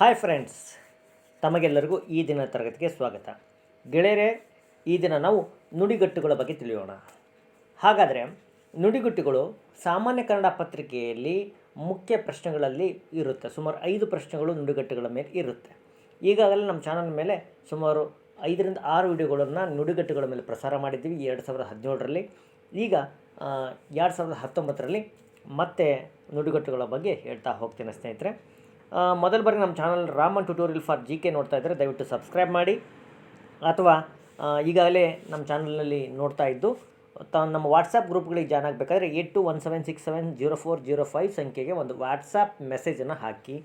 Hi friends, ತಮಗೆಲ್ಲರಿಗೂ ಈ ದಿನ ತರಗತಿಗೆ ಸ್ವಾಗತ. ಗೆಳೆಯರೆ, ಈ ದಿನ ನಾವು ನುಡಿಗಟ್ಟುಗಳ ಬಗ್ಗೆ ತಿಳಿಯೋಣ. ಹಾಗಾದರೆ, ನುಡಿಗಟ್ಟುಗಳು ಸಾಮಾನ್ಯ ಕನ್ನಡ ಪತ್ರಿಕೆಯಲ್ಲಿ ಮುಖ್ಯ ಪ್ರಶ್ನೆಗಳಲ್ಲಿ ಇರುತ್ತೆ. ಸುಮಾರು ಐದು ಪ್ರಶ್ನೆಗಳು ನುಡಿಗಟ್ಟುಗಳ ಮೇಲೆ ಇರುತ್ತೆ. ಈಗಾಗಲೇ ನಮ್ಮ ಚಾನಲ್ ಮೇಲೆ ಸುಮಾರು ಐದರಿಂದ ಆರು ವಿಡಿಯೋಗಳನ್ನು ನುಡಿಗಟ್ಟುಗಳ ಮೇಲೆ ಪ್ರಸಾರ ಮಾಡಿದ್ದೀವಿ ಎರಡು ಸಾವಿರದ ಹದಿನೇಳರಲ್ಲಿ. ಈಗ ಎರಡು ಸಾವಿರದ ಹತ್ತೊಂಬತ್ತರಲ್ಲಿ ಮತ್ತೆ ನುಡಿಗಟ್ಟುಗಳ ಬಗ್ಗೆ ಹೇಳ್ತಾ ಹೋಗ್ತೇನೆ ಸ್ನೇಹಿತರೆ. ಮೊದಲ ಬಾರಿ ನಮ್ಮ channel Raman tutorial for G K ನೋಡ್ತಾ ಇದ್ದರೆ ದಯವಿಟ್ಟು ಸಬ್ಸ್ಕ್ರೈಬ್ ಮಾಡಿ. ಅಥವಾ ಈಗಾಗಲೇ ನಮ್ಮ ಚಾನಲ್ನಲ್ಲಿ ನೋಡ್ತಾ ಇದ್ದು, ತ, ನಮ್ಮ ವಾಟ್ಸಪ್ ಗ್ರೂಪ್ಗಳಿಗೆ ಜಾಯ್ನ್ ಆಗಬೇಕಾದ್ರೆ eight two one seven six seven zero four zero five ಸಂಖ್ಯೆಗೆ ಒಂದು ವಾಟ್ಸಪ್ ಮೆಸೇಜನ್ನು ಹಾಕಿ.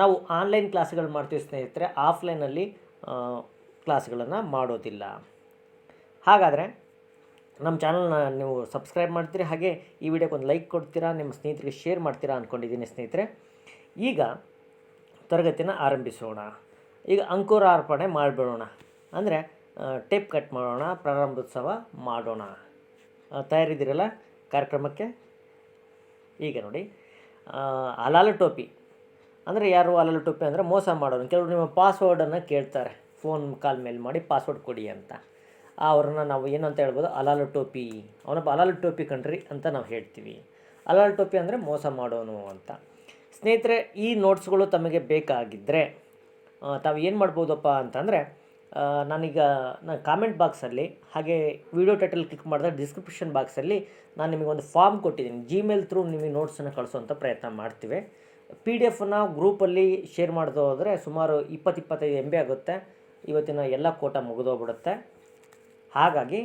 ನಾವು ಆನ್ಲೈನ್ ಕ್ಲಾಸ್ಗಳು ಮಾಡ್ತೀವಿ ಸ್ನೇಹಿತರೆ ಆಫ್ಲೈನಲ್ಲಿ ಕ್ಲಾಸ್ಗಳನ್ನು ಮಾಡೋದಿಲ್ಲ. ಹಾಗಾದರೆ, ನಮ್ಮ ಚಾನಲ್ನ ನೀವು ಸಬ್ಸ್ಕ್ರೈಬ್ ಮಾಡ್ತೀರಿ, ಹಾಗೆ ಈ ವಿಡಿಯೋಕ್ಕೆ ಒಂದು ಲೈಕ್ ಕೊಡ್ತೀರಾ, ನಿಮ್ಮ ಸ್ನೇಹಿತರಿಗೆ ಶೇರ್ ಮಾಡ್ತೀರಾ ಅಂದ್ಕೊಂಡಿದ್ದೀನಿ ಸ್ನೇಹಿತರೆ. ಈಗ ತರಗತಿನ ಆರಂಭಿಸೋಣ. ಈಗ ಅಂಕುರಾರ್ಪಣೆ ಮಾಡಿಬಿಡೋಣ. ಅಂದರೆ ಟೇಪ್ ಕಟ್ ಮಾಡೋಣ, ಪ್ರಾರಂಭೋತ್ಸವ ಮಾಡೋಣ. ತಯಾರಿದ್ದೀರಲ್ಲ ಕಾರ್ಯಕ್ರಮಕ್ಕೆ? ಈಗ ನೋಡಿ. ಅಲಾಲ ಟೋಪಿ. ಅಂದರೆ ಯಾರು ಅಲಾಲ ಟೋಪಿ ಅಂದರೆ ಮೋಸ ಮಾಡೋರು. ಕೆಲವರು ನಿಮ್ಮ ಪಾಸ್ವರ್ಡನ್ನು ಕೇಳ್ತಾರೆ. ಫೋನ್ ಕಾಲ್ ಮೇಲೆ ಮಾಡಿ ಪಾಸ್ವರ್ಡ್ ಕೊಡಿ ಅಂತ. ಅವ್ರನ್ನ ನಾವು ಏನು ಅಂತ ಹೇಳ್ಬೋದು? ಅಲಾಲ ಟೋಪಿ. ಅವನೊಬ್ಬ ಅಲಾಲ ಟೋಪಿ ಕಣ್ರಿ ಅಂತ ನಾವು ಹೇಳ್ತೀವಿ. ಅಲಾಲ ಟೋಪಿ ಅಂದರೆ ಮೋಸ ಮಾಡೋನು ಅಂತ. ಸ್ನೇಹಿತರೆ, ಈ ನೋಟ್ಸ್ಗಳು ತಮಗೆ ಬೇಕಾಗಿದ್ದರೆ ತಾವು ಏನು ಮಾಡ್ಬೋದಪ್ಪ ಅಂತಂದರೆ ನಾನೀಗ ನಾನು ಕಾಮೆಂಟ್ ಬಾಕ್ಸಲ್ಲಿ ಹಾಗೆ ವಿಡಿಯೋ ಟೈಟಲ್ ಕ್ಲಿಕ್ ಮಾಡಿದ್ರೆ ಡಿಸ್ಕ್ರಿಪ್ಷನ್ ಬಾಕ್ಸಲ್ಲಿ ನಾನು ನಿಮಗೆ ಒಂದು ಫಾರ್ಮ್ ಕೊಟ್ಟಿದ್ದೀನಿ. ಜಿಮೇಲ್ ಥ್ರೂ ನಿಮಗೆ ನೋಟ್ಸನ್ನು ಕಳಿಸೋವಂಥ ಪ್ರಯತ್ನ ಮಾಡ್ತೀವಿ. ಪಿ ಡಿ ಎಫನ್ನು ಗ್ರೂಪಲ್ಲಿ ಶೇರ್ ಮಾಡ್ದು ಹೋದರೆ ಸುಮಾರು ಇಪ್ಪತ್ತು ಇಪ್ಪತ್ತೈದು ಎಂ ಬಿ ಆಗುತ್ತೆ. ಇವತ್ತಿನ ಎಲ್ಲ ಕೋಟ ಮುಗಿದೋಗ್ಬಿಡುತ್ತೆ. ಹಾಗಾಗಿ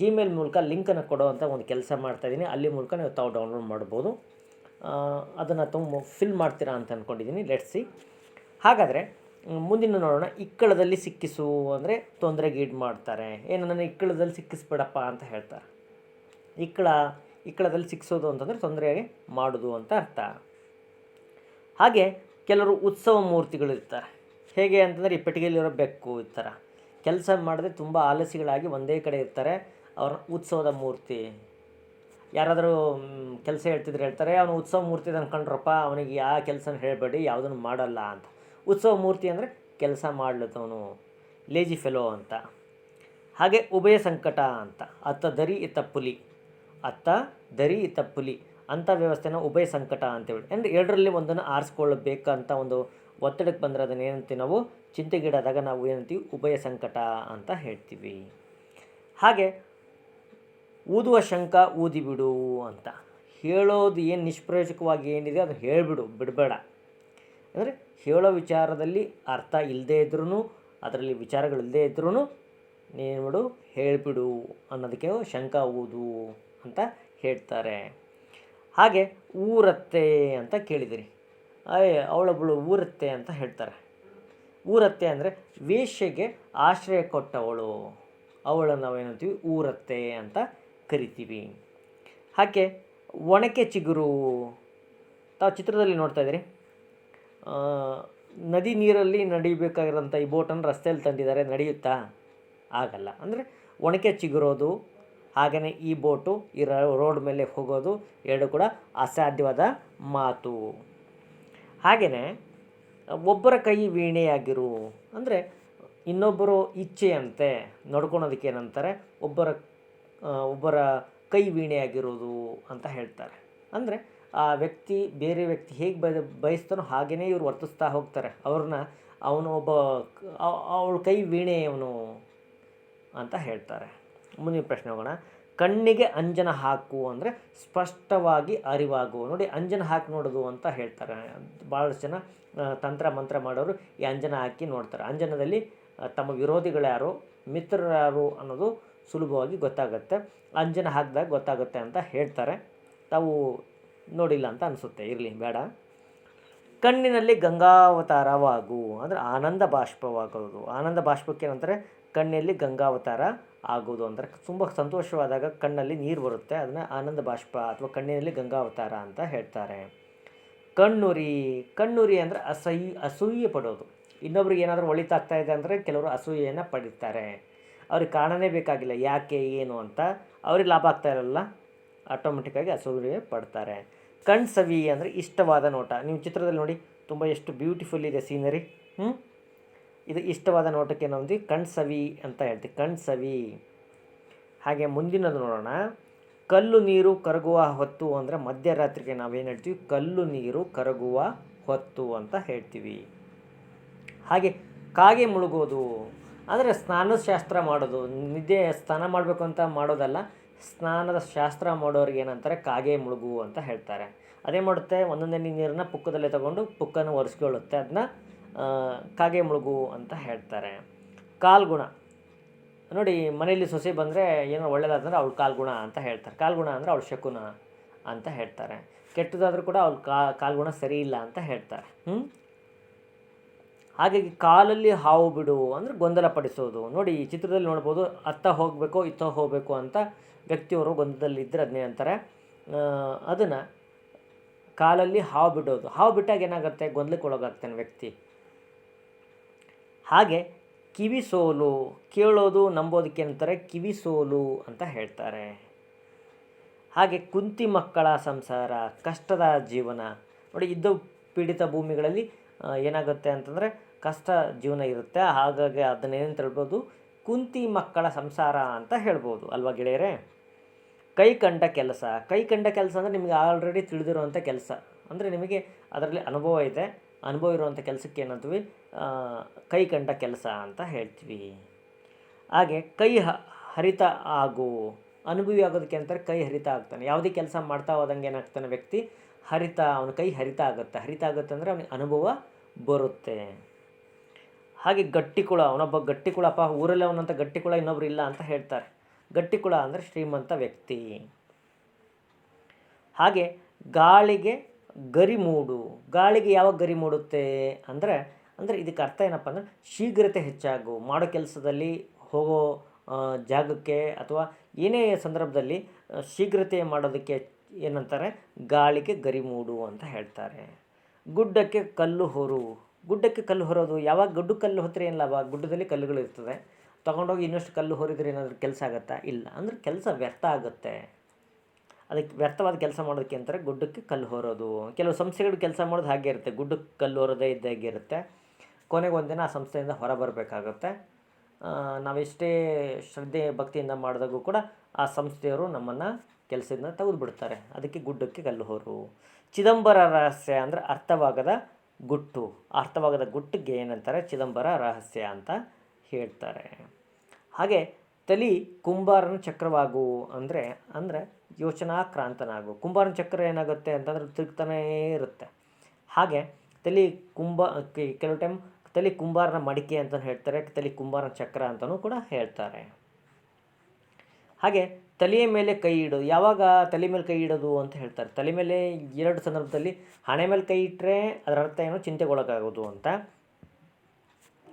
ಜಿಮೇಲ್ ಮೂಲಕ ಲಿಂಕನ್ನು ಕೊಡೋವಂಥ ಒಂದು ಕೆಲಸ ಮಾಡ್ತಾಯಿದ್ದೀನಿ ಅಲ್ಲಿ ಮೂಲಕ ನೀವು ತಾವು ಡೌನ್ಲೋಡ್ ಮಾಡ್ಬೋದು. ಅದನ್ನು ತುಂಬ ಫಿಲ್ ಮಾಡ್ತೀರಾ ಅಂತ ಅಂದ್ಕೊಂಡಿದ್ದೀನಿ ಲೆಟ್ಸಿ ಹಾಗಾದರೆ ಮುಂದಿನ ನೋಡೋಣ. ಇಕ್ಕಳದಲ್ಲಿ ಸಿಕ್ಕಿಸು ಅಂದರೆ ತೊಂದರೆಗೀಡು ಮಾಡ್ತಾರೆ. ಏನು ನನ್ನ ಇಕ್ಕಳದಲ್ಲಿ ಸಿಕ್ಕಿಸ್ಬೇಡಪ್ಪ ಅಂತ ಹೇಳ್ತಾರೆ. ಇಕ್ಕಳ, ಇಕ್ಕಳದಲ್ಲಿ ಸಿಕ್ಕಿಸೋದು ಅಂತಂದರೆ ತೊಂದರೆ ಮಾಡೋದು ಅಂತ ಅರ್ಥ. ಹಾಗೆ ಕೆಲವರು ಉತ್ಸವ ಮೂರ್ತಿಗಳು ಇರ್ತಾರೆ. ಹೇಗೆ ಅಂತಂದರೆ ಈ ಪೆಟ್ಟಿಗೆಯಲ್ಲಿರೋ ಬೆಕ್ಕು ಈ ಕೆಲಸ ಮಾಡದೆ ತುಂಬ ಆಲಸಿಗಳಾಗಿ ಒಂದೇ ಕಡೆ ಇರ್ತಾರೆ. ಅವ್ರ ಉತ್ಸವದ ಮೂರ್ತಿ. ಯಾರಾದರೂ ಕೆಲಸ ಹೇಳ್ತಿದ್ರೆ ಹೇಳ್ತಾರೆ, ಅವನು ಉತ್ಸವ ಮೂರ್ತಿ ಅನ್ಕೊಂಡ್ರಪ್ಪ, ಅವನಿಗೆ ಯಾವ ಕೆಲಸನ ಹೇಳಬೇಡಿ, ಯಾವುದನ್ನು ಮಾಡಲ್ಲ ಅಂತ. ಉತ್ಸವ ಮೂರ್ತಿ ಅಂದರೆ ಕೆಲಸ ಮಾಡ್ಲತ್ತವನು ಲೇಜಿ ಫೆಲೋ ಅಂತ. ಹಾಗೆ ಉಭಯ ಸಂಕಟ ಅಂತ. ಅತ್ತ ದರಿ ಇತ್ತ ಪುಲಿ, ಅತ್ತ ದರಿ ಇತ್ತ ಪುಲಿ ಅಂಥ ವ್ಯವಸ್ಥೆನ ಉಭಯ ಸಂಕಟ ಅಂತೇಳಿ. ಅಂದರೆ ಎರಡರಲ್ಲಿ ಒಂದನ್ನು ಆರಿಸ್ಕೊಳ್ಬೇಕಂತ ಒಂದು ಒತ್ತಡಕ್ಕೆ ಬಂದರೆ ಅದನ್ನು ಏನಂತೀವಿ ನಾವು? ಚಿಂತೆಗೀಡಾದಾಗ ನಾವು ಏನಂತೀವಿ? ಉಭಯ ಸಂಕಟ ಅಂತ ಹೇಳ್ತೀವಿ. ಹಾಗೆ ಊದುವ ಶಂಕ ಊದಿಬಿಡು ಅಂತ. ಹೇಳೋದು ಏನು ನಿಷ್ಪ್ರಯೋಜಕವಾಗಿ ಏನಿದೆ ಅದು ಹೇಳಿಬಿಡು, ಬಿಡಬೇಡ. ಅಂದರೆ ಹೇಳೋ ವಿಚಾರದಲ್ಲಿ ಅರ್ಥ ಇಲ್ಲದೇ ಇದ್ರೂ ಅದರಲ್ಲಿ ವಿಚಾರಗಳಿಲ್ಲದೇ ಇದ್ರೂ ನೀನು ಬಿಡು ಹೇಳಿಬಿಡು ಅನ್ನೋದಕ್ಕೆ ಶಂಕ ಊದು ಅಂತ ಹೇಳ್ತಾರೆ. ಹಾಗೆ ಊರತ್ತೆ ಅಂತ ಕೇಳಿದಿರಿ. ಅಯ್ಯ ಅವಳೊಬ್ಬಳು ಊರತ್ತೆ ಅಂತ ಹೇಳ್ತಾರೆ. ಊರತ್ತೆ ಅಂದರೆ ವೇಶ್ಯೆಗೆ ಆಶ್ರಯ ಕೊಟ್ಟವಳು. ಅವಳನ್ನು ನಾವೇನಂತೀವಿ ಊರತ್ತೆ ಅಂತ ಕರಿತೀವಿ. ಹಾಗೆ ಒಣಕೆ ಚಿಗುರು ತಾವು ಚಿತ್ರದಲ್ಲಿ ನೋಡ್ತಾ ಇದ್ದೀರಿ. ನದಿ ನೀರಲ್ಲಿ ನಡಿಬೇಕಾಗಿರೋಂಥ ಈ ಬೋಟನ್ನು ರಸ್ತೆಯಲ್ಲಿ ತಂದಿದ್ದಾರೆ, ನಡೆಯುತ್ತಾ? ಆಗಲ್ಲ. ಅಂದರೆ ಒಣಕೆ ಚಿಗುರೋದು ಹಾಗೆಯೇ ಈ ಬೋಟು ಈ ರೋಡ್ ಮೇಲೆ ಹೋಗೋದು ಎರಡು ಕೂಡ ಅಸಾಧ್ಯವಾದ ಮಾತು. ಹಾಗೆಯೇ ಒಬ್ಬರ ಕೈ ವೀಣೆಯಾಗಿರು, ಅಂದರೆ ಇನ್ನೊಬ್ಬರು ಇಚ್ಛೆಯಂತೆ ನಡ್ಕೊಳೋದಕ್ಕೆ ಏನಂತಾರೆ, ಒಬ್ಬರ ಒಬ್ಬರ ಕೈ ವೀಣೆಯಾಗಿರೋದು ಅಂತ ಹೇಳ್ತಾರೆ. ಅಂದರೆ ಆ ವ್ಯಕ್ತಿ ಬೇರೆ ವ್ಯಕ್ತಿ ಹೇಗೆ ಬಯ ಬಯಸ್ತಾನೋ ಹಾಗೆಯೇ ಇವ್ರು ವರ್ತಿಸ್ತಾ ಹೋಗ್ತಾರೆ. ಅವ್ರನ್ನ ಅವನು ಒಬ್ಬ ಅವಳ ಕೈ ವೀಣೆ ಅವನು ಅಂತ ಹೇಳ್ತಾರೆ. ಮುಂದಿನ ಪ್ರಶ್ನೆ ಹೋಗೋಣ. ಕಣ್ಣಿಗೆ ಅಂಜನ ಹಾಕು ಅಂದರೆ ಸ್ಪಷ್ಟವಾಗಿ ಅರಿವಾಗು ನೋಡಿ, ಅಂಜನ ಹಾಕಿ ನೋಡೋದು ಅಂತ ಹೇಳ್ತಾರೆ. ಭಾಳಷ್ಟು ಜನ ತಂತ್ರ ಮಂತ್ರ ಮಾಡೋರು ಈ ಅಂಜನ ಹಾಕಿ ನೋಡ್ತಾರೆ. ಅಂಜನದಲ್ಲಿ ತಮ್ಮ ವಿರೋಧಿಗಳು ಯಾರು? ಮಿತ್ರರು ಯಾರು ಅನ್ನೋದು ಸುಲಭವಾಗಿ ಗೊತ್ತಾಗುತ್ತೆ. ಅಂಜನ ಹಾಕಿದಾಗ ಗೊತ್ತಾಗುತ್ತೆ ಅಂತ ಹೇಳ್ತಾರೆ. ತಾವು ನೋಡಿಲ್ಲ ಅಂತ ಅನಿಸುತ್ತೆ. ಇರಲಿ, ಬೇಡ. ಕಣ್ಣಿನಲ್ಲಿ ಗಂಗಾವತಾರವಾಗು, ಅಂದರೆ ಆನಂದ ಬಾಷ್ಪವಾಗೋದು. ಆನಂದ ಬಾಷ್ಪಕ್ಕೆ ಏನಂತಾರೆ? ಕಣ್ಣಲ್ಲಿ ಗಂಗಾವತಾರ ಆಗೋದು ಅಂದರೆ ತುಂಬ ಸಂತೋಷವಾದಾಗ ಕಣ್ಣಲ್ಲಿ ನೀರು ಬರುತ್ತೆ. ಅದನ್ನು ಆನಂದ ಬಾಷ್ಪ ಅಥವಾ ಕಣ್ಣಿನಲ್ಲಿ ಗಂಗಾವತಾರ ಅಂತ ಹೇಳ್ತಾರೆ. ಕಣ್ಣುರಿ ಕಣ್ಣುರಿ ಅಂದರೆ ಅಸಹ್ಯ, ಅಸೂಯೆ ಪಡೋದು. ಇನ್ನೊಬ್ರಿಗೆ ಏನಾದರೂ ಒಳಿತಾಗ್ತಾ ಇದೆ ಅಂದರೆ ಕೆಲವರು ಅಸೂಯೆಯನ್ನು ಪಡೀತಾರೆ. ಅವ್ರಿಗೆ ಕಾರಣನೇ ಬೇಕಾಗಿಲ್ಲ, ಯಾಕೆ, ಏನು ಅಂತ ಅವ್ರಿಗೆ ಲಾಭ ಆಗ್ತಾ ಇರಲ್ಲ. ಆಟೋಮೆಟಿಕ್ಕಾಗಿ ಅಸೂಯೆ ಪಡ್ತಾರೆ. ಕಣ್ಸವಿ ಅಂದರೆ ಇಷ್ಟವಾದ ನೋಟ. ನೀವು ಚಿತ್ರದಲ್ಲಿ ನೋಡಿ, ತುಂಬ ಎಷ್ಟು ಬ್ಯೂಟಿಫುಲ್ ಇದೆ ಸೀನರಿ ಹ್ಞೂ ಇದು ಇಷ್ಟವಾದ ನೋಟಕ್ಕೆ ನಾವು ಕಣ್ಸವಿ ಅಂತ ಹೇಳ್ತೀವಿ ಕಣ್ಸವಿ ಹಾಗೆ ಮುಂದಿನದು ನೋಡೋಣ. ಕಲ್ಲು ನೀರು ಕರಗುವ ಹೊತ್ತು ಅಂದರೆ ಮಧ್ಯರಾತ್ರಿಗೆ ನಾವೇನು ಹೇಳ್ತೀವಿ? ಕಲ್ಲು ನೀರು ಕರಗುವ ಹೊತ್ತು ಅಂತ ಹೇಳ್ತೀವಿ. ಹಾಗೆ ಕಾಗೆ ಮುಳುಗೋದು. ಅಂದರೆ ಸ್ನಾನದ ಶಾಸ್ತ್ರ ಮಾಡೋದು, ನಿದ್ದೆ ಸ್ನಾನ ಮಾಡಬೇಕು ಅಂತ ಮಾಡೋದಲ್ಲ, ಸ್ನಾನದ ಶಾಸ್ತ್ರ ಮಾಡೋರಿಗೆ ಏನಂತಾರೆ, ಕಾಗೆ ಮುಳುಗು ಅಂತ ಹೇಳ್ತಾರೆ. ಅದೇ ಮಾಡುತ್ತೆ, ಒಂದೊಂದೇ ನೀರನ್ನ ಪುಕ್ಕದಲ್ಲೇ ತಗೊಂಡು ಪುಕ್ಕನ್ನು ಒರೆಸ್ಕೊಳ್ಳುತ್ತೆ, ಅದನ್ನ ಕಾಗೆ ಮುಳುಗು ಅಂತ ಹೇಳ್ತಾರೆ. ಕಾಲ್ಗುಣ. ನೋಡಿ, ಮನೆಯಲ್ಲಿ ಸೊಸೆ ಬಂದರೆ ಏನೋ ಒಳ್ಳೇದಾದ್ರೆ ಅವಳು ಕಾಲ್ಗುಣ ಅಂತ ಹೇಳ್ತಾರೆ. ಕಾಲ್ಗುಣ ಅಂದರೆ ಅವಳು ಶಕುನ ಅಂತ ಹೇಳ್ತಾರೆ. ಕೆಟ್ಟದಾದರೂ ಕೂಡ ಅವಳು ಕಾಲ್ಗುಣ ಸರಿ ಇಲ್ಲ ಅಂತ ಹೇಳ್ತಾರೆ. ಹ್ಞೂ ಹಾಗಾಗಿ ಕಾಲಲ್ಲಿ ಹಾವು ಬಿಡು ಅಂದರೆ ಗೊಂದಲ ಪಡಿಸೋದು. ನೋಡಿ, ಈ ಚಿತ್ರದಲ್ಲಿ ನೋಡ್ಬೋದು, ಅತ್ತ ಹೋಗಬೇಕು, ಇತ್ತ ಹೋಗಬೇಕು ಅಂತ ವ್ಯಕ್ತಿಯವರು ಗೊಂದಲದಲ್ಲಿದ್ದರೆ ಅದನ್ನೇ ಅಂತಾರೆ. ಅದನ್ನು ಕಾಲಲ್ಲಿ ಹಾವು ಬಿಡೋದು. ಹಾವು ಬಿಟ್ಟಾಗ ಏನಾಗುತ್ತೆ? ಗೊಂದಲಕ್ಕೆ ಒಳಗಾಗ್ತಾನೆ ವ್ಯಕ್ತಿ. ಹಾಗೆ ಕಿವಿ ಸೋಲು, ಕೇಳೋದು, ನಂಬೋದಕ್ಕೆ ಅಂತಾರೆ ಕಿವಿ ಸೋಲು ಅಂತ ಹೇಳ್ತಾರೆ. ಹಾಗೆ ಕುಂತಿ ಮಕ್ಕಳ ಸಂಸಾರ, ಕಷ್ಟದ ಜೀವನ. ನೋಡಿ ಇದ್ದ ಪೀಡಿತ ಭೂಮಿಗಳಲ್ಲಿ ಏನಾಗುತ್ತೆ ಅಂತಂದರೆ ಕಷ್ಟ ಜೀವನ ಇರುತ್ತೆ. ಹಾಗಾಗಿ ಅದನ್ನೇನು ಹೇಳ್ಬೋದು ಕುಂತಿ ಮಕ್ಕಳ ಸಂಸಾರ ಅಂತ ಹೇಳ್ಬೋದು ಅಲ್ವಾ ಗೆಳೆಯರೇ? ಕೈ ಕಂಡ ಕೆಲಸ. ಕೈ ಕಂಡ ಕೆಲಸ ಅಂದರೆ ನಿಮಗೆ ಆಲ್ರೆಡಿ ತಿಳಿದಿರುವಂಥ ಕೆಲಸ. ಅಂದರೆ ನಿಮಗೆ ಅದರಲ್ಲಿ ಅನುಭವ ಇದೆ. ಅನುಭವ ಇರುವಂಥ ಕೆಲಸಕ್ಕೆ ಏನಂತೀವಿ ಕೈ ಕಂಡ ಕೆಲಸ ಅಂತ ಹೇಳ್ತೀವಿ. ಹಾಗೆ ಕೈ ಹರಿತ ಆಗು. ಅನುಭವಿ ಆಗೋದಕ್ಕೆ ಅಂತಾರೆ ಕೈ ಹರಿತ ಆಗ್ತಾನೆ. ಯಾವುದೇ ಕೆಲಸ ಮಾಡ್ತಾ ಹೋದಂಗೆ ಏನಾಗ್ತಾನೆ ವ್ಯಕ್ತಿ? ಹರಿತ, ಅವನ ಕೈ ಹರಿತ ಆಗುತ್ತೆ. ಹರಿತ ಆಗುತ್ತೆ ಅಂದರೆ ಅವನಿಗೆ ಅನುಭವ ಬರುತ್ತೆ. ಹಾಗೆ ಗಟ್ಟಿಕುಳ ಅವನೊಬ್ಬ ಗಟ್ಟಿಕುಳಪ್ಪ ಊರಲ್ಲಿ ಅವನಂತ ಗಟ್ಟಿಕುಳ ಇನ್ನೊಬ್ರು ಇಲ್ಲ ಅಂತ ಹೇಳ್ತಾರೆ. ಗಟ್ಟಿಕುಳ ಅಂದರೆ ಶ್ರೀಮಂತ ವ್ಯಕ್ತಿ. ಹಾಗೆ ಗಾಳಿಗೆ ಗರಿ ಮೂಡು. ಗಾಳಿಗೆ ಯಾವಾಗ ಗರಿ ಮೂಡುತ್ತೆ ಅಂದರೆ ಅಂದರೆ ಇದಕ್ಕೆ ಅರ್ಥ ಏನಪ್ಪ ಅಂದರೆ ಶೀಘ್ರತೆ ಹೆಚ್ಚಾಗು. ಮಾಡೋ ಕೆಲಸದಲ್ಲಿ ಹೋಗೋ ಜಾಗಕ್ಕೆ ಅಥವಾ ಏನೇ ಸಂದರ್ಭದಲ್ಲಿ ಶೀಘ್ರತೆ ಮಾಡೋದಕ್ಕೆ ಏನಂತಾರೆ? ಗಾಳಿಗೆ ಗರಿ ಮೂಡು ಅಂತ ಹೇಳ್ತಾರೆ. ಗುಡ್ಡಕ್ಕೆ ಕಲ್ಲು ಹೊರು. ಗುಡ್ಡಕ್ಕೆ ಕಲ್ಲು ಹೊರೋದು ಯಾವಾಗ ಗುಡ್ಡ ಕಲ್ಲು ಹೊತ್ತರೆ ಏನು ಲಾಭ? ಗುಡ್ಡದಲ್ಲಿ ಕಲ್ಲುಗಳು ಇರ್ತದೆ. ತೊಗೊಂಡೋಗಿ ಇನ್ನಷ್ಟು ಕಲ್ಲು ಹೊರಿದ್ರೆ ಏನಾದರೂ ಕೆಲಸ ಆಗುತ್ತಾ? ಇಲ್ಲ. ಅಂದರೆ ಕೆಲಸ ವ್ಯರ್ಥ ಆಗುತ್ತೆ. ಅದಕ್ಕೆ ವ್ಯರ್ಥವಾದ ಕೆಲಸ ಮಾಡೋದಕ್ಕೆ ಅಂತಾರೆ ಗುಡ್ಡಕ್ಕೆ ಕಲ್ಲು ಹೊರೋದು. ಕೆಲವು ಸಂಸ್ಥೆಗಳು ಕೆಲಸ ಮಾಡೋದು ಹಾಗೆ ಇರುತ್ತೆ. ಗುಡ್ಡಕ್ಕೆ ಕಲ್ಲು ಹೊರೋದೇ ಇದ್ದಾಗೆ ಇರುತ್ತೆ. ಕೊನೆಗೆ ಒಂದಿನ ಆ ಸಂಸ್ಥೆಯಿಂದ ಹೊರಬರಬೇಕಾಗತ್ತೆ ನಾವೆಷ್ಟೇ ಶ್ರದ್ಧೆ ಭಕ್ತಿಯಿಂದ ಮಾಡಿದಾಗೂ ಕೂಡ ಆ ಸಂಸ್ಥೆಯವರು ನಮ್ಮನ್ನು ಕೆಲಸದಿಂದ ತೆಗೆದುಬಿಡ್ತಾರೆ. ಅದಕ್ಕೆ ಗುಡ್ಡಕ್ಕೆ ಕಲ್ಲು ಹೊರು. ಚಿದಂಬರ ರಹಸ್ಯ ಅಂದರೆ ಅರ್ಥವಾಗದ ಗುಟ್ಟು. ಅರ್ಥವಾಗದ ಗುಟ್ಟಿಗೆ ಏನಂತಾರೆ? ಚಿದಂಬರ ರಹಸ್ಯ ಅಂತ ಹೇಳ್ತಾರೆ. ಹಾಗೆ ತಲಿ ಕುಂಬಾರನ ಚಕ್ರವಾಗು ಅಂದರೆ ಅಂದರೆ ಯೋಚನಾಕ್ರಾಂತನಾಗು. ಕುಂಬಾರನ ಚಕ್ರ ಏನಾಗುತ್ತೆ ಅಂತಂದ್ರೆ ತಿರುಗ್ತಾನೇ ಇರುತ್ತೆ. ಹಾಗೆ ತಲಿ ಕುಂಬ ಕೆಲವು ಟೈಮ್ ತಲೆ ಕುಂಬಾರನ ಮಡಿಕೆ ಅಂತ ಹೇಳ್ತಾರೆ, ತಲೆ ಕುಂಬಾರನ ಚಕ್ರ ಅಂತಲೂ ಕೂಡ ಹೇಳ್ತಾರೆ. ಹಾಗೆ ತಲೆಯ ಮೇಲೆ ಕೈ ಇಡೋದು ಯಾವಾಗ ತಲೆ ಮೇಲೆ ಕೈ ಇಡೋದು ಅಂತ ಹೇಳ್ತಾರೆ. ತಲೆ ಮೇಲೆ ಎರಡು ಸಂದರ್ಭದಲ್ಲಿ ಹಣೆ ಮೇಲೆ ಕೈ ಇಟ್ಟರೆ ಅದರ ಅರ್ಥ ಏನು? ಚಿಂತೆಗೊಳಗಾಗೋದು ಅಂತ.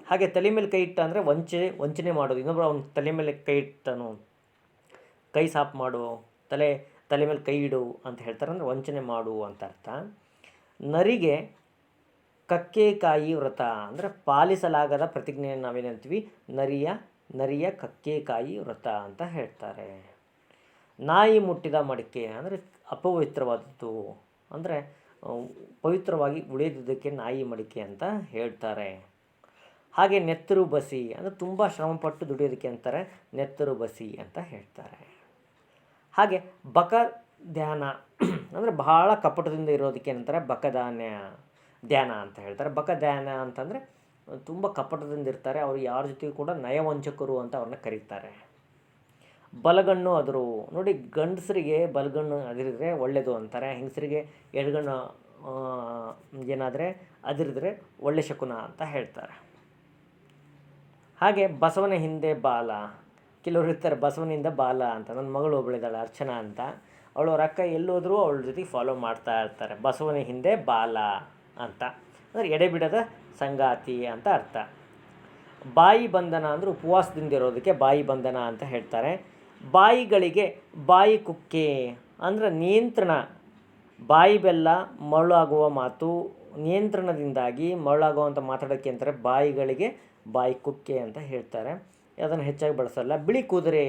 ಹಾಗೆ ತಲೆ ಮೇಲೆ ಕೈ ಇಟ್ಟ ಅಂದರೆ ವಂಚನೆ ವಂಚನೆ ಮಾಡೋದು. ಇನ್ನೊಬ್ಬರು ಅವನು ತಲೆ ಮೇಲೆ ಕೈ ಇಟ್ಟನು, ಕೈ ಸಾಫ್ ಮಾಡು, ತಲೆ ತಲೆ ಮೇಲೆ ಕೈ ಇಡು ಅಂತ ಹೇಳ್ತಾರೆ ಅಂದರೆ ವಂಚನೆ ಮಾಡು ಅಂತ ಅರ್ಥ. ನರಿಗೆ ಕಕ್ಕೆ ಕಾಯಿ ವ್ರತ ಅಂದರೆ ಪಾಲಿಸಲಾಗದ ಪ್ರತಿಜ್ಞೆಯನ್ನು ನಾವೇನಂತೀವಿ? ನರಿಯ ನರಿಯ ಕಕ್ಕೆ ಕಾಯಿ ವ್ರತ ಅಂತ ಹೇಳ್ತಾರೆ. ನಾಯಿ ಮುಟ್ಟಿದ ಮಡಿಕೆ ಅಂದರೆ ಅಪವಿತ್ರವಾದದ್ದು ಅಂದರೆ ಪವಿತ್ರವಾಗಿ ಉಳಿದಿದ್ದಕ್ಕೆ ನಾಯಿ ಮಡಿಕೆ ಅಂತ ಹೇಳ್ತಾರೆ. ಹಾಗೆ ನೆತ್ತರು ಬಸಿ ಅಂದರೆ ತುಂಬ ಶ್ರಮಪಟ್ಟು ದುಡಿಯೋದಕ್ಕೆ ಅಂತಾರೆ, ನೆತ್ತರು ಬಸಿ ಅಂತ ಹೇಳ್ತಾರೆ. ಹಾಗೆ ಬಕ ಧ್ಯಾನ ಅಂದರೆ ಬಹಳ ಕಪಟದಿಂದ ಇರೋದಕ್ಕೆ ಏನಂತಾರೆ, ಬಕಧಾನ್ಯ ಧ್ಯಾನ ಅಂತ ಹೇಳ್ತಾರೆ. ಬಕ ಧ್ಯಾನ ಅಂತಂದರೆ ತುಂಬ ಕಪಟದಿಂದ ಇರ್ತಾರೆ, ಅವರು ಯಾರ ಜೊತೆಗೂ ಕೂಡ ನಯವಂಚಕರು ಅಂತ ಅವ್ರನ್ನ ಕರೀತಾರೆ. ಬಲಗಣ್ಣು ಅದರು ನೋಡಿ ಗಂಡಸರಿಗೆ ಬಲಗಣ್ಣು ಅದಿರಿದ್ರೆ ಒಳ್ಳೆಯದು ಅಂತಾರೆ. ಹೆಂಗಸರಿಗೆ ಎಡಗಣ್ಣು ಏನಾದರೆ ಅದಿರಿದ್ರೆ ಒಳ್ಳೆ ಶಕುನ ಅಂತ ಹೇಳ್ತಾರೆ. ಹಾಗೆ ಬಸವನ ಹಿಂದೆ ಬಾಲ. ಕೆಲವರು ಇರ್ತಾರೆ ಬಸವನಿಂದ ಬಾಲ ಅಂತ, ನನ್ನ ಮಗಳು ಒಬ್ಬಳಿದ್ದಾಳೆ ಅರ್ಚನಾ ಅಂತ. ಅವಳು ಅಕ್ಕ ಎಲ್ಲೋದ್ರೂ ಅವಳ ಜೊತೆಗೆ ಫಾಲೋ ಮಾಡ್ತಾ ಇರ್ತಾರೆ. ಬಸವನ ಹಿಂದೆ ಬಾಲ ಅಂತ. ಅಂದರೆ ಎಡೆಬಿಡದ ಸಂಗಾತಿ ಅಂತ ಅರ್ಥ. ಬಾಯಿ ಬಂಧನ ಅಂದರೆ ಉಪವಾಸದಿಂದ ಇರೋದಕ್ಕೆ ಬಾಯಿ ಬಂಧನ ಅಂತ ಹೇಳ್ತಾರೆ. ಬಾಯಿಗಳಿಗೆ ಬಾಯಿ ಕುಕ್ಕೆ. ಅಂದರೆ ನಿಯಂತ್ರಣ. ಬಾಯಿ ಬೆಲ್ಲ ಮರಳಾಗುವ ಮಾತು ನಿಯಂತ್ರಣದಿಂದಾಗಿ ಮರಳಾಗುವಂಥ ಮಾತಾಡೋಕ್ಕೆ ಅಂತಾರೆ ಬಾಯಿಗಳಿಗೆ ಬಾಯಿ ಕುಕ್ಕೆ ಅಂತ ಹೇಳ್ತಾರೆ. ಅದನ್ನು ಹೆಚ್ಚಾಗಿ ಬಳಸಲ್ಲ. ಬಿಳಿ ಕುದುರೆ,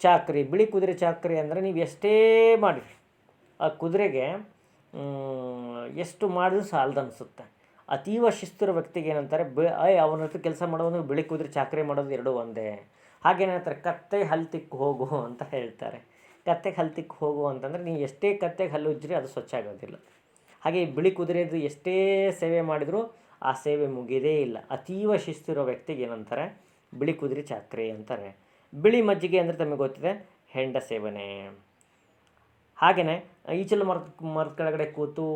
ಚಾಕ್ರಿ. ಬಿಳಿ ಕುದುರೆ, ಚಾಕ್ರಿ ಅಂದರೆ ನೀವು ಎಷ್ಟೇ ಮಾಡಿ, ಆ ಕುದುರೆಗೆ ಎಷ್ಟು ಮಾಡಿದ್ರು ಸಾಲದು ಅನಿಸುತ್ತೆ. ಅತೀವ ಶಿಸ್ತಿರೋ ವ್ಯಕ್ತಿಗೆ ಏನಂತಾರೆ, ಬಿ ಅವನ ಹತ್ರ ಕೆಲಸ ಮಾಡೋದು ಬಿಳಿ ಕುದುರೆ, ಚಾಕ್ರಿ ಮಾಡೋದು ಎರಡೂ ಒಂದೇ. ಹಾಗೇನಂತಾರೆ ಕತ್ತೆ ಹಲ್ಲು ಹೋಗು ಅಂತ ಹೇಳ್ತಾರೆ. ಕತ್ತೆಗೆ ಹಲ್ಲು ಹೋಗು ಅಂತಂದರೆ ನೀವು ಎಷ್ಟೇ ಕತ್ತೆಗೆ ಹಲ್ಲು ಉಜ್ಜ್ರಿ ಅದು ಸ್ವಚ್ಛ ಆಗೋದಿಲ್ಲ. ಹಾಗೆ ಬಿಳಿ ಕುದುರೆದು ಎಷ್ಟೇ ಸೇವೆ ಮಾಡಿದರೂ ಆ ಸೇವೆ ಮುಗಿಯೋದೇ ಇಲ್ಲ. ಅತೀವ ಶಿಸ್ತಿರೋ ವ್ಯಕ್ತಿಗೆ ಏನಂತಾರೆ, ಬಿಳಿ ಕುದುರೆ ಚಾಕ್ರಿ ಅಂತಾರೆ. ಬಿಳಿ ಮಜ್ಜಿಗೆ ಅಂದರೆ ತಮಗೆ ಗೊತ್ತಿದೆ, ಹೆಂಡ ಸೇವನೆ. ಹಾಗೆಯೇ ಈಚಲ ಮರದ ಮರದ ಕೆಳಗಡೆ ಕೂತು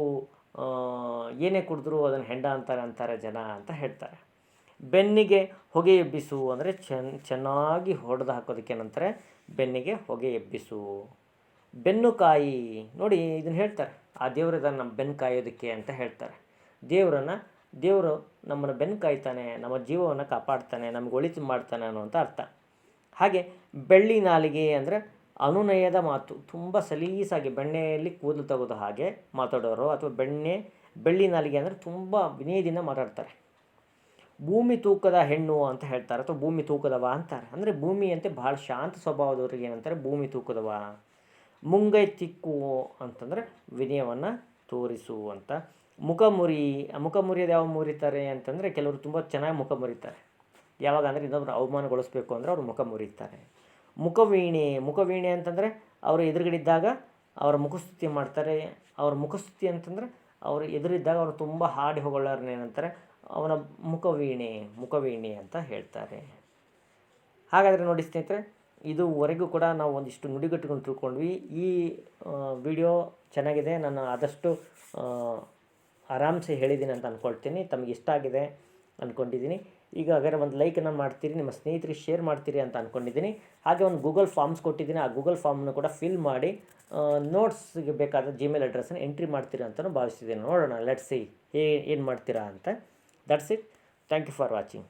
ಏನೇ ಕುಡಿದ್ರು ಅದನ್ನು ಹೆಂಡ ಅಂತಾರೆ ಅಂತಾರೆ ಜನ ಅಂತ ಹೇಳ್ತಾರೆ. ಬೆನ್ನಿಗೆ ಹೊಗೆ ಎಬ್ಬಿಸು ಅಂದರೆ ಚೆನ್ನ ಚೆನ್ನಾಗಿ ಹೊಡೆದು ಹಾಕೋದಕ್ಕೆ ಏನಂತಾರೆ? ಬೆನ್ನಿಗೆ ಹೊಗೆ ಎಬ್ಬಿಸು. ಬೆನ್ನು ಕಾಯಿ ನೋಡಿ ಇದನ್ನು ಹೇಳ್ತಾರೆ. ಆ ದೇವರ ನಮ್ಮ ಬೆನ್ನು ಕಾಯೋದಕ್ಕೆ ಅಂತ ಹೇಳ್ತಾರೆ. ದೇವರನ್ನು, ದೇವರು ನಮ್ಮನ್ನು ಬೆನ್ನು ಕಾಯ್ತಾನೆ, ನಮ್ಮ ಜೀವವನ್ನು ಕಾಪಾಡ್ತಾನೆ, ನಮ್ಗೆ ಒಳಿತು ಮಾಡ್ತಾನೆ ಅನ್ನುವಂಥ ಅರ್ಥ. ಹಾಗೆ ಬೆಳ್ಳಿ ನಾಲಿಗೆ ಅಂದರೆ ಅನುನಯದ ಮಾತು. ತುಂಬ ಸಲೀಸಾಗಿ ಬೆಣ್ಣೆಯಲ್ಲಿ ಕೂದಲು ತೆಗೆದು ಹಾಗೆ ಮಾತಾಡೋರು ಅಥವಾ ಬೆಣ್ಣೆ, ಬೆಳ್ಳಿ ನಾಲಿಗೆ ಅಂದರೆ ತುಂಬ ವಿನಯದಿಂದ ಮಾತಾಡ್ತಾರೆ. ಭೂಮಿ ತೂಕದ ಹೆಣ್ಣು ಅಂತ ಹೇಳ್ತಾರೆ ಅಥವಾ ಭೂಮಿ ತೂಕದವ ಅಂತಾರೆ. ಅಂದರೆ ಭೂಮಿಯಂತೆ ಭಾಳ ಶಾಂತ ಸ್ವಭಾವದವ್ರಿಗೆ ಏನಂತಾರೆ? ಭೂಮಿ ತೂಕದವ. ಮುಂಗೈ ತಿಕ್ಕು ಅಂತಂದರೆ ವಿನಯವನ್ನು ತೋರಿಸು ಅಂತ. ಮುಖ ಮುರಿ, ಮುಖ ಮುರಿಯೋದು ಯಾವ ಮುರಿತಾರೆ ಅಂತಂದರೆ ಕೆಲವರು ತುಂಬ ಚೆನ್ನಾಗಿ ಮುಖ ಮುರಿತಾರೆ. ಯಾವಾಗ ಅಂದರೆ ಇನ್ನೊಬ್ರು ಅವಮಾನಗೊಳಿಸ್ಬೇಕು ಅಂದರೆ ಅವರು ಮುಖ ಮುರಿತಾರೆ. ಮುಖವೀಣೆ ಮುಖವೀಣೆ ಅಂತಂದರೆ ಅವರು ಎದುರುಗಡಿದ್ದಾಗ ಅವರ ಮುಖಸ್ತುತಿ ಮಾಡ್ತಾರೆ. ಅವ್ರ ಮುಖಸ್ತುತಿ ಅಂತಂದರೆ ಅವರು ಎದುರಿದ್ದಾಗ ಅವರು ತುಂಬ ಹಾಡಿ ಹೊಗಳೋರ್ನ ಏನಂತಾರೆ? ಅವನ ಮುಖವೀಣೆ ಮುಖವೀಣೆ ಅಂತ ಹೇಳ್ತಾರೆ. ಹಾಗಾದರೆ ನೋಡಿ ಸ್ನೇಹಿತರೆ, ಇದುವರೆಗೂ ಕೂಡ ನಾವು ಒಂದಿಷ್ಟು ನುಡಿಗಟ್ಟುಗಳನ್ನು ತಿಳ್ಕೊಂಡ್ವಿ. ಈ ವಿಡಿಯೋ ಚೆನ್ನಾಗಿದೆ. ನಾನು ಆದಷ್ಟು ಆರಾಮ್ಸೆ ಹೇಳಿದ್ದೀನಿ ಅಂತ ಅಂದ್ಕೊಳ್ತೀನಿ ತಮಗೆ ಇಷ್ಟ ಆಗಿದೆ ಅಂದ್ಕೊಂಡಿದ್ದೀನಿ ಈಗ ಹಾಗಾದ್ರೆ ಒಂದು ಲೈಕನ್ನು ಮಾಡ್ತೀರಿ, ನಿಮ್ಮ ಸ್ನೇಹಿತರಿಗೆ ಶೇರ್ ಮಾಡ್ತೀರಿ ಅಂತ ಅಂದ್ಕೊಂಡಿದ್ದೀನಿ ಹಾಗೆ ಒಂದು ಗೂಗಲ್ ಫಾರ್ಮ್ಸ್ ಕೊಟ್ಟಿದ್ದೀನಿ. ಆ ಗೂಗಲ್ ಫಾರ್ಮ್ನ ಕೂಡ ಫಿಲ್ ಮಾಡಿ ನೋಟ್ಸ್ಗೆ ಬೇಕಾದ ಜಿಮೇಲ್ ಅಡ್ರೆಸ್ಸನ್ನು ಎಂಟ್ರಿ ಮಾಡ್ತೀರಾ ಅಂತಲೂ ಭಾವಿಸ್ತಿದ್ದೀನಿ. ನೋಡೋಣ ಲೆಟ್ಸಿ ಸಿ ಏನು ಮಾಡ್ತೀರಾ ಅಂತ. that's it. Thank you for watching.